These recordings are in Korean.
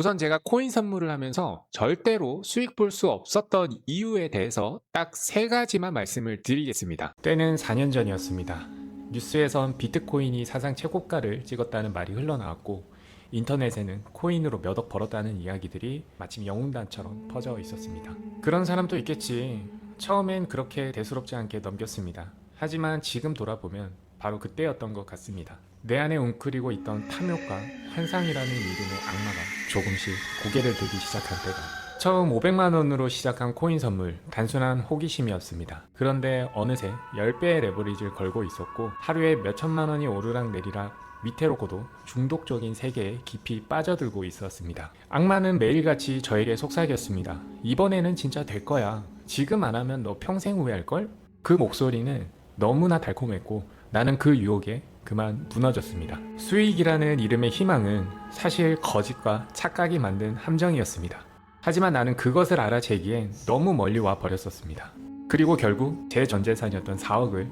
우선 제가 코인 선물을 하면서 절대로 수익 볼 수 없었던 이유에 대해서 딱 세 가지만 말씀을 드리겠습니다. 때는 4년 전이었습니다. 뉴스에선 비트코인이 사상 최고가를 찍었다는 말이 흘러나왔고 인터넷에는 코인으로 몇 억 벌었다는 이야기들이 마침 영웅단처럼 퍼져 있었습니다. 그런 사람도 있겠지. 처음엔 그렇게 대수롭지 않게 넘겼습니다. 하지만 지금 돌아보면 바로 그때였던 것 같습니다. 내 안에 웅크리고 있던 탐욕과 환상이라는 이름의 악마가 조금씩 고개를 들기 시작한 때가 처음 500만 원으로 시작한 코인 선물 단순한 호기심이었습니다. 그런데 어느새 10배의 레버리지를 걸고 있었고 하루에 몇천만 원이 오르락 내리락 밑에로고도 중독적인 세계에 깊이 빠져들고 있었습니다. 악마는 매일같이 저에게 속삭였습니다. 이번에는 진짜 될 거야. 지금 안 하면 너 평생 후회할걸? 그 목소리는 너무나 달콤했고 나는 그 유혹에 그만 무너졌습니다. 수익이라는 이름의 희망은 사실 거짓과 착각이 만든 함정이었습니다. 하지만 나는 그것을 알아채기엔 너무 멀리 와 버렸었습니다. 그리고 결국 제 전 재산이었던 4억을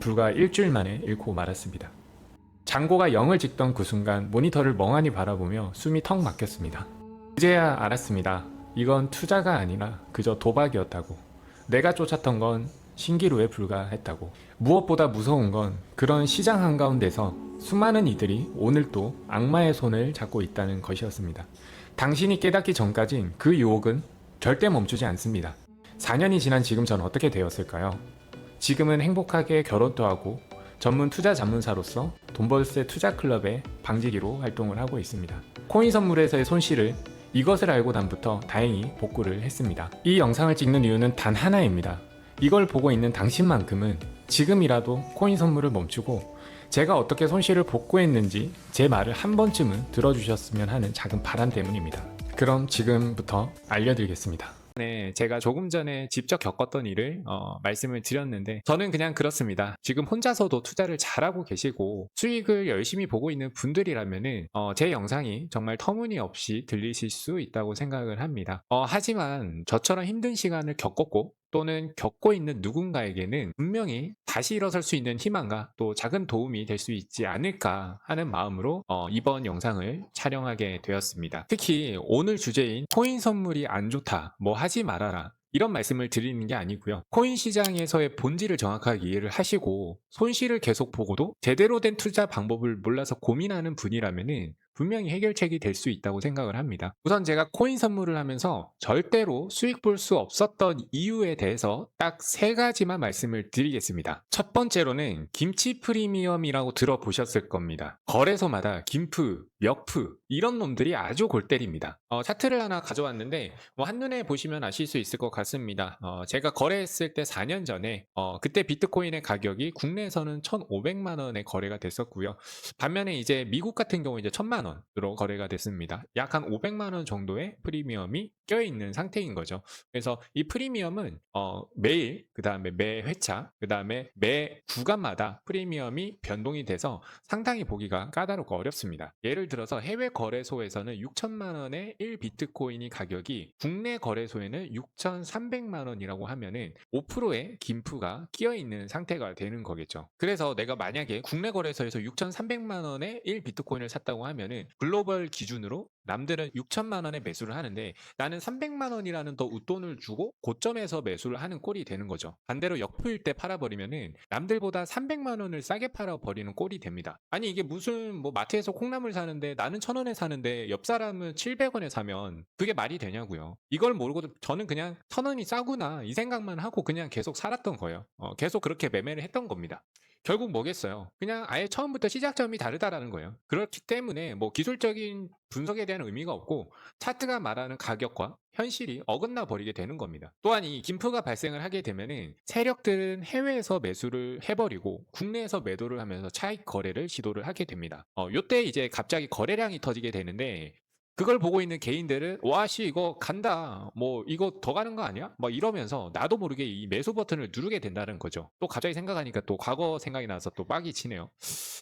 불과 일주일 만에 잃고 말았습니다. 장고가 0을 찍던 그 순간 모니터를 멍하니 바라보며 숨이 턱 막혔습니다. 이제야 알았습니다. 이건 투자가 아니라 그저 도박이었다고. 내가 쫓았던 건 신기루에 불과했다고. 무엇보다 무서운 건 그런 시장 한가운데서 수많은 이들이 오늘도 악마의 손을 잡고 있다는 것이었습니다. 당신이 깨닫기 전까진 그 유혹은 절대 멈추지 않습니다. 4년이 지난 지금 전 어떻게 되었을까요? 지금은 행복하게 결혼도 하고 전문 투자 전문사로서 돈벌세 투자 클럽의 방지기로 활동을 하고 있습니다. 코인 선물에서의 손실을 이것을 알고 난부터 다행히 복구를 했습니다. 이 영상을 찍는 이유는 단 하나입니다. 이걸 보고 있는 당신만큼은 지금이라도 코인 선물을 멈추고 제가 어떻게 손실을 복구했는지 제 말을 한 번쯤은 들어주셨으면 하는 작은 바람 때문입니다. 그럼 지금부터 알려드리겠습니다. 네, 제가 조금 전에 직접 겪었던 일을 어, 말씀을 드렸는데 저는 그냥 그렇습니다. 지금 혼자서도 투자를 잘하고 계시고 수익을 열심히 보고 있는 분들이라면은 어, 제 영상이 정말 터무니없이 들리실 수 있다고 생각을 합니다. 어, 하지만 저처럼 힘든 시간을 겪었고 또는 겪고 있는 누군가에게는 분명히 다시 일어설 수 있는 희망과 또 작은 도움이 될 수 있지 않을까 하는 마음으로 어, 이번 영상을 촬영하게 되었습니다. 특히 오늘 주제인 코인 선물이 안 좋다, 뭐 하지 말아라. 이런 말씀을 드리는 게 아니고요. 코인 시장에서의 본질을 정확하게 이해를 하시고 손실을 계속 보고도 제대로 된 투자 방법을 몰라서 고민하는 분이라면은 분명히 해결책이 될 수 있다고 생각을 합니다. 우선 제가 코인 선물을 하면서 절대로 수익 볼 수 없었던 이유에 대해서 딱 세 가지만 말씀을 드리겠습니다. 첫 번째로는 김치 프리미엄이라고 들어보셨을 겁니다. 거래소마다 김프, 멱프 이런 놈들이 아주 골 때립니다. 어, 차트를 하나 가져왔는데 뭐 한눈에 보시면 아실 수 있을 것 같습니다. 어, 제가 거래했을 때 4년 전에 어, 그때 비트코인의 가격이 국내에서는 1,500만 원에 거래가 됐었고요. 반면에 이제 미국 같은 경우 이제 1,000만 원으로 거래가 됐습니다. 약 한 500만 원 정도의 프리미엄이 껴있는 상태인 거죠. 그래서 이 프리미엄은 어, 매일, 그 다음에 매 회차, 그 다음에 매 구간마다 프리미엄이 변동이 돼서 상당히 보기가 까다롭고 어렵습니다. 예를 들어서 해외 거래소에서는 6천만 원의 1 비트코인이 가격이 국내 거래소에는 6,300만 원이라고 하면은 5%의 김프가 끼어 있는 상태가 되는 거겠죠. 그래서 내가 만약에 국내 거래소에서 6,300만 원의 1 비트코인을 샀다고 하면은 글로벌 기준으로 남들은 6천만 원에 매수를 하는데 나는 300만 원이라는 더 웃돈을 주고 고점에서 매수를 하는 꼴이 되는 거죠. 반대로 역포일 때 팔아버리면은 남들보다 300만 원을 싸게 팔아버리는 꼴이 됩니다. 아니 이게 무슨 뭐 마트에서 콩나물 사는데 나는 천 원에 사는데 옆 사람은 700원에 사면 그게 말이 되냐고요. 이걸 모르고 저는 그냥 천 원이 싸구나 이 생각만 하고 그냥 계속 살았던 거예요. 어, 계속 그렇게 매매를 했던 겁니다. 결국 뭐겠어요? 그냥 아예 처음부터 시작점이 다르다라는 거예요. 그렇기 때문에 뭐 기술적인 분석에 대한 의미가 없고 차트가 말하는 가격과 현실이 어긋나 버리게 되는 겁니다. 또한 이 김프가 발생을 하게 되면은 세력들은 해외에서 매수를 해버리고 국내에서 매도를 하면서 차익 거래를 시도를 하게 됩니다. 어, 요때 이제 갑자기 거래량이 터지게 되는데 그걸 보고 있는 개인들은 와씨 이거 간다 뭐 이거 더 가는 거 아니야? 막 이러면서 나도 모르게 이 매수 버튼을 누르게 된다는 거죠. 또 갑자기 생각하니까 또 과거 생각이 나서 또 빡이 치네요.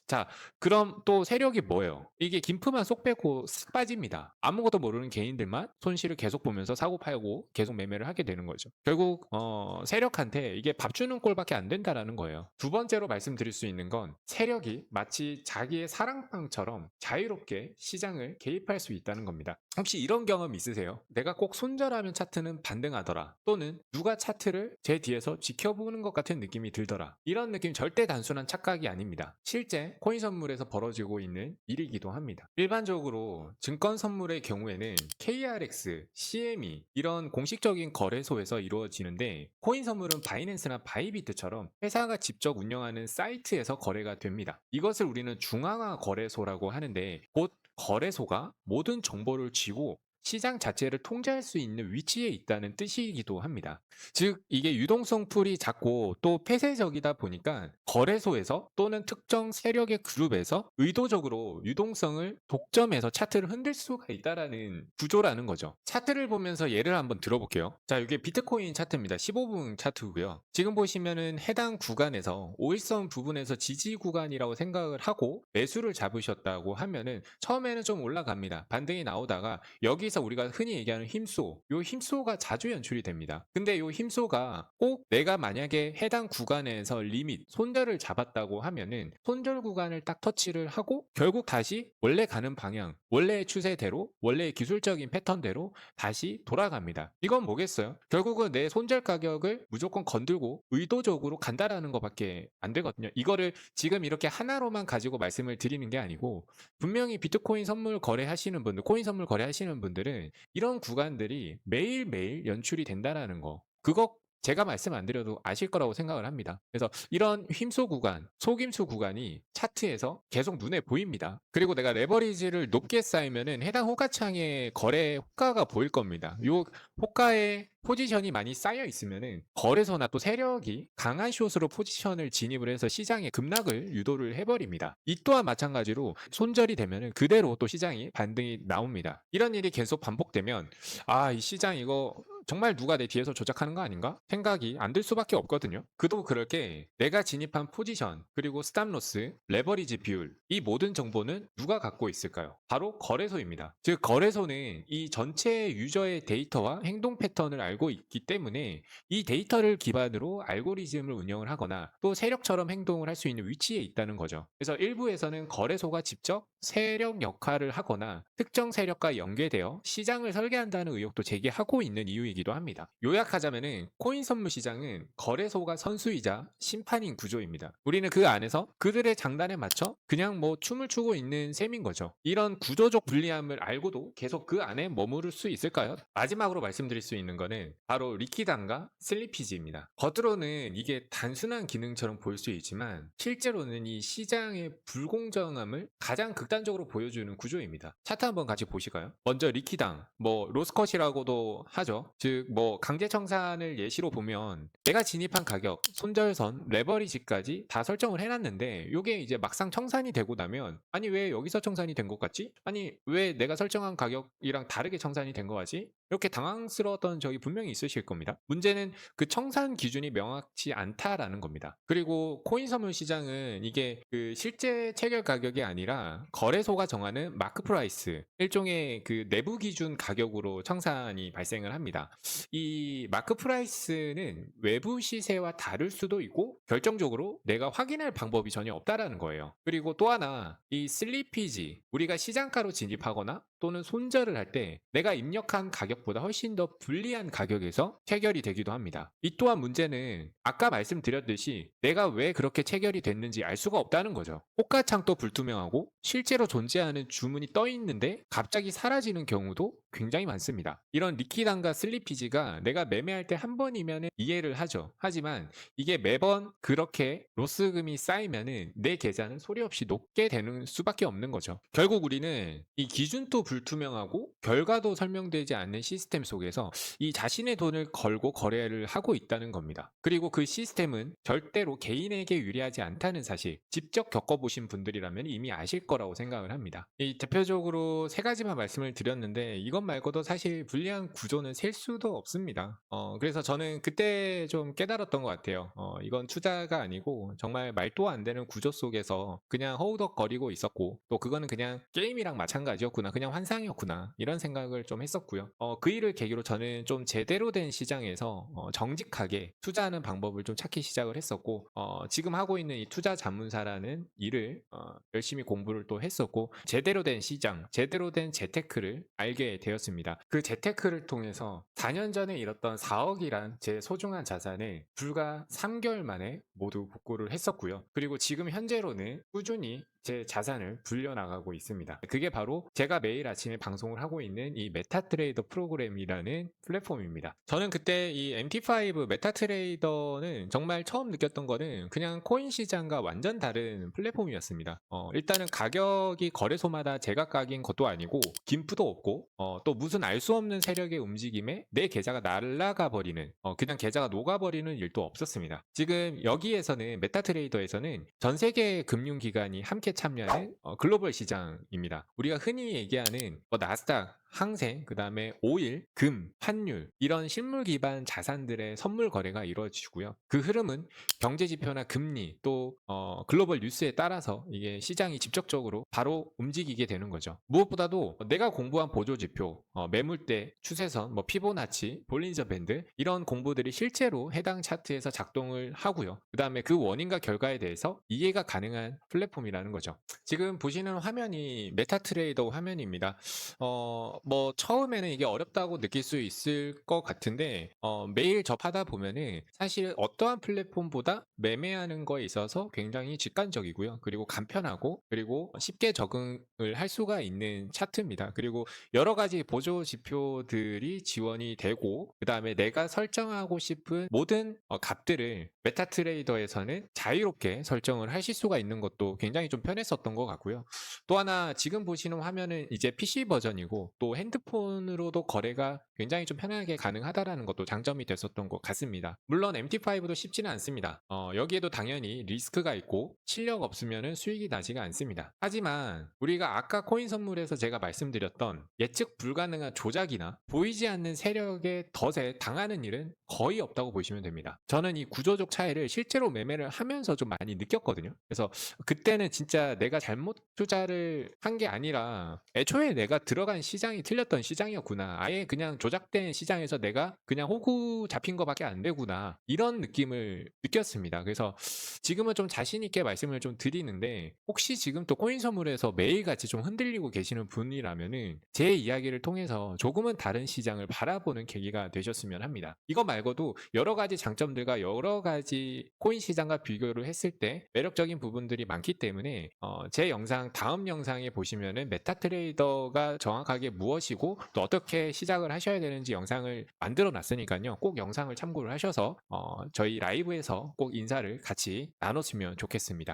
자 그럼 또 세력이 뭐예요? 이게 김프만 쏙 빼고 쓱 빠집니다. 아무것도 모르는 개인들만 손실을 계속 보면서 사고 팔고 계속 매매를 하게 되는 거죠. 결국 어, 세력한테 이게 밥 주는 꼴밖에 안 된다라는 거예요. 두 번째로 말씀드릴 수 있는 건 세력이 마치 자기의 사랑방처럼 자유롭게 시장을 개입할 수 있다는 나오는 겁니다. 혹시 이런 경험 있으세요? 내가 꼭 손절하면 차트는 반등하더라. 또는 누가 차트를 제 뒤에서 지켜보는 것 같은 느낌이 들더라. 이런 느낌 절대 단순한 착각이 아닙니다. 실제 코인 선물에서 벌어지고 있는 일이기도 합니다. 일반적으로 증권 선물의 경우에는 KRX, CME 이런 공식적인 거래소에서 이루어지는데 코인 선물은 바이낸스나 바이비트처럼 회사가 직접 운영하는 사이트에서 거래가 됩니다. 이것을 우리는 중앙화 거래소라고 하는데 곧 거래소가 모든 정보를 쥐고 시장 자체를 통제할 수 있는 위치에 있다는 뜻이기도 합니다. 즉, 이게 유동성 풀이 작고 또 폐쇄적이다 보니까 거래소에서 또는 특정 세력의 그룹에서 의도적으로 유동성을 독점해서 차트를 흔들 수가 있다라는 구조라는 거죠. 차트를 보면서 예를 한번 들어볼게요. 자, 이게 비트코인 차트입니다. 15분 차트고요. 지금 보시면은 해당 구간에서 5일선 부분에서 지지 구간이라고 생각을 하고 매수를 잡으셨다고 하면은 처음에는 좀 올라갑니다. 반등이 나오다가 여기 서 우리가 흔히 얘기하는 힘소, 요 힘소가 자주 연출이 됩니다. 근데 요 힘소가 꼭 내가 만약에 해당 구간에서 리밋, 손절을 잡았다고 하면은 손절 구간을 딱 터치를 하고 결국 다시 원래 가는 방향, 원래의 추세대로, 원래의 기술적인 패턴대로 다시 돌아갑니다. 이건 뭐겠어요? 결국은 내 손절 가격을 무조건 건들고 의도적으로 간다라는 것밖에 안 되거든요. 이거를 지금 이렇게 하나로만 가지고 말씀을 드리는 게 아니고 분명히 비트코인 선물 거래하시는 분들, 코인 선물 거래하시는 분 들은 이런 구간들이 매일매일 연출이 된다라는 거. 그거 제가 말씀 안 드려도 아실 거라고 생각을 합니다. 그래서 이런 힘소 구간, 속임수 구간이 차트에서 계속 눈에 보입니다. 그리고 내가 레버리지를 높게 쌓이면은 해당 호가창의 거래 호가가 보일 겁니다. 요 호가의 포지션이 많이 쌓여 있으면은 거래소나 또 세력이 강한 숏으로 포지션을 진입을 해서 시장에 급락을 유도를 해버립니다. 이 또한 마찬가지로 손절이 되면은 그대로 또 시장이 반등이 나옵니다. 이런 일이 계속 반복되면 아 이 시장 이거 정말 누가 내 뒤에서 조작하는 거 아닌가? 생각이 안 들 수밖에 없거든요. 그도 그럴 게 내가 진입한 포지션, 그리고 스탑로스, 레버리지 비율, 이 모든 정보는 누가 갖고 있을까요? 바로 거래소입니다. 즉, 거래소는 이 전체 유저의 데이터와 행동 패턴을 알고 있기 때문에 이 데이터를 기반으로 알고리즘을 운영을 하거나 또 세력처럼 행동을 할 수 있는 위치에 있다는 거죠. 그래서 일부에서는 거래소가 직접 세력 역할을 하거나 특정 세력과 연계되어 시장을 설계한다는 의혹도 제기하고 있는 이유이기도 합니다. 요약하자면은 코인 선물 시장은 거래소가 선수이자 심판인 구조입니다. 우리는 그 안에서 그들의 장단에 맞춰 그냥 뭐 춤을 추고 있는 셈인 거죠. 이런 구조적 불리함을 알고도 계속 그 안에 머무를 수 있을까요? 마지막으로 말씀드릴 수 있는 거는 바로 리퀴단과 슬리피지입니다. 겉으로는 이게 단순한 기능처럼 보일 수 있지만 실제로는 이 시장의 불공정함을 가장 극 단적으로 보여주는 구조입니다. 차트 한번 같이 보실까요? 먼저 리퀴당, 뭐 로스컷이라고도 하죠. 즉 뭐 강제 청산을 예시로 보면 내가 진입한 가격, 손절선, 레버리지까지 다 설정을 해놨는데 이게 이제 막상 청산이 되고 나면 아니 왜 여기서 청산이 된 것 같지? 아니 왜 내가 설정한 가격이랑 다르게 청산이 된거 같지? 이렇게 당황스러웠던 적이 분명히 있으실 겁니다. 문제는 그 청산 기준이 명확치 않다라는 겁니다. 그리고 코인 선물 시장은 이게 그 실제 체결 가격이 아니라 거래소가 정하는 마크 프라이스, 일종의 그 내부 기준 가격으로 청산이 발생을 합니다. 이 마크 프라이스는 외부 시세와 다를 수도 있고 결정적으로 내가 확인할 방법이 전혀 없다라는 거예요. 그리고 또 하나 이 슬리피지 우리가 시장가로 진입하거나 또는 손절을 할 때 내가 입력한 가격보다 훨씬 더 불리한 가격에서 체결이 되기도 합니다. 이 또한 문제는 아까 말씀드렸듯이 내가 왜 그렇게 체결이 됐는지 알 수가 없다는 거죠. 호가창도 불투명하고 실제로 존재하는 주문이 떠 있는데 갑자기 사라지는 경우도 굉장히 많습니다. 이런 리퀴단과 슬리피지가 내가 매매할 때 한 번이면 이해를 하죠. 하지만 이게 매번 그렇게 로스금이 쌓이면은 내 계좌는 소리 없이 높게 되는 수밖에 없는 거죠. 결국 우리는 이 기준도 불투명하고 결과도 설명되지 않는 시스템 속에서 이 자신의 돈을 걸고 거래를 하고 있다는 겁니다. 그리고 그 시스템은 절대로 개인에게 유리하지 않다는 사실 직접 겪어보신 분들이라면 이미 아실 거라고 생각을 합니다. 이 대표적으로 세 가지만 말씀을 드렸는데 이것 그것 말고도 사실 불리한 구조는 셀 수도 없습니다. 어, 그래서 저는 그때 좀 깨달았던 것 같아요. 어, 이건 투자가 아니고 정말 말도 안 되는 구조 속에서 그냥 허우덕거리고 있었고 또 그거는 그냥 게임이랑 마찬가지였구나. 그냥 환상이었구나. 이런 생각을 좀 했었고요. 어, 그 일을 계기로 저는 좀 제대로 된 시장에서 어, 정직하게 투자하는 방법을 좀 찾기 시작을 했었고 어, 지금 하고 있는 이 투자 자문사라는 일을 어, 열심히 공부를 또 했었고 제대로 된 시장, 제대로 된 재테크를 알게 되었 습니다. 그 재테크를 통해서 4년 전에 잃었던 4억이란 제 소중한 자산을 불과 3개월 만에 모두 복구를 했었고요. 그리고 지금 현재로는 꾸준히 제 자산을 불려나가고 있습니다. 그게 바로 제가 매일 아침에 방송을 하고 있는 이 메타트레이더 프로그램이라는 플랫폼입니다. 저는 그때 이 MT5 메타트레이더는 정말 처음 느꼈던 거는 그냥 코인 시장과 완전 다른 플랫폼이었습니다. 어, 일단은 가격이 거래소마다 제각각인 것도 아니고 김프도 없고 어, 또 무슨 알 수 없는 세력의 움직임에 내 계좌가 날아가 버리는 어, 그냥 계좌가 녹아버리는 일도 없었습니다. 지금 여기에서는 메타트레이더에서는 전 세계 금융기관이 함께 참여하는 어, 글로벌 시장입니다. 우리가 흔히 얘기하는 뭐 나스닥, 항생, 그 다음에 오일, 금, 환율 이런 실물 기반 자산들의 선물 거래가 이루어지고요. 그 흐름은 경제 지표나 금리 또 어, 글로벌 뉴스에 따라서 이게 시장이 직접적으로 바로 움직이게 되는 거죠. 무엇보다도 내가 공부한 보조 지표, 어, 매물대, 추세선, 뭐 피보나치, 볼린저 밴드 이런 공부들이 실제로 해당 차트에서 작동을 하고요. 그 다음에 그 원인과 결과에 대해서 이해가 가능한 플랫폼이라는 거죠. 지금 보시는 화면이 메타트레이더 화면입니다. 어, 뭐 처음에는 이게 어렵다고 느낄 수 있을 것 같은데 어, 매일 접하다 보면은 사실 어떠한 플랫폼보다 매매하는 거에 있어서 굉장히 직관적이고요. 그리고 간편하고 그리고 쉽게 적응을 할 수가 있는 차트입니다. 그리고 여러 가지 보조 지표들이 지원이 되고 그 다음에 내가 설정하고 싶은 모든 어, 값들을 메타트레이더에서는 자유롭게 설정을 하실 수가 있는 것도 굉장히 좀 편했었던 것 같고요. 또 하나 지금 보시는 화면은 이제 PC 버전이고 또 핸드폰으로도 거래가 굉장히 좀 편하게 가능하다라는 것도 장점이 됐었던 것 같습니다. 물론 MT5도 쉽지는 않습니다. 어, 여기에도 당연히 리스크가 있고 실력 없으면 수익이 나지가 않습니다. 하지만 우리가 아까 코인 선물에서 제가 말씀드렸던 예측 불가능한 조작이나 보이지 않는 세력의 덫에 당하는 일은 거의 없다고 보시면 됩니다. 저는 이 구조적 차이를 실제로 매매를 하면서 좀 많이 느꼈거든요. 그래서 그때는 진짜 내가 잘못 투자를 한 게 아니라 애초에 내가 들어간 시장이 틀렸던 시장이었구나. 아예 그냥 조작된 시장에서 내가 그냥 호구 잡힌 것밖에 안 되구나. 이런 느낌을 느꼈습니다. 그래서 지금은 좀 자신 있게 말씀을 좀 드리는데 혹시 지금 또 코인 선물에서 매일같이 좀 흔들리고 계시는 분이라면은 제 이야기를 통해서 조금은 다른 시장을 바라보는 계기가 되셨으면 합니다. 이거 말고도 여러 가지 장점들과 여러 가지 코인 시장과 비교를 했을 때 매력적인 부분들이 많기 때문에 어, 제 영상 다음 영상에 보시면은 메타 트레이더가 정확하게 무엇이고 또 어떻게 시작을 하셔야 되는지 영상을 만들어 놨으니까요. 꼭 영상을 참고를 하셔서 어, 저희 라이브에서 꼭 인사를 같이 나눴으면 좋겠습니다.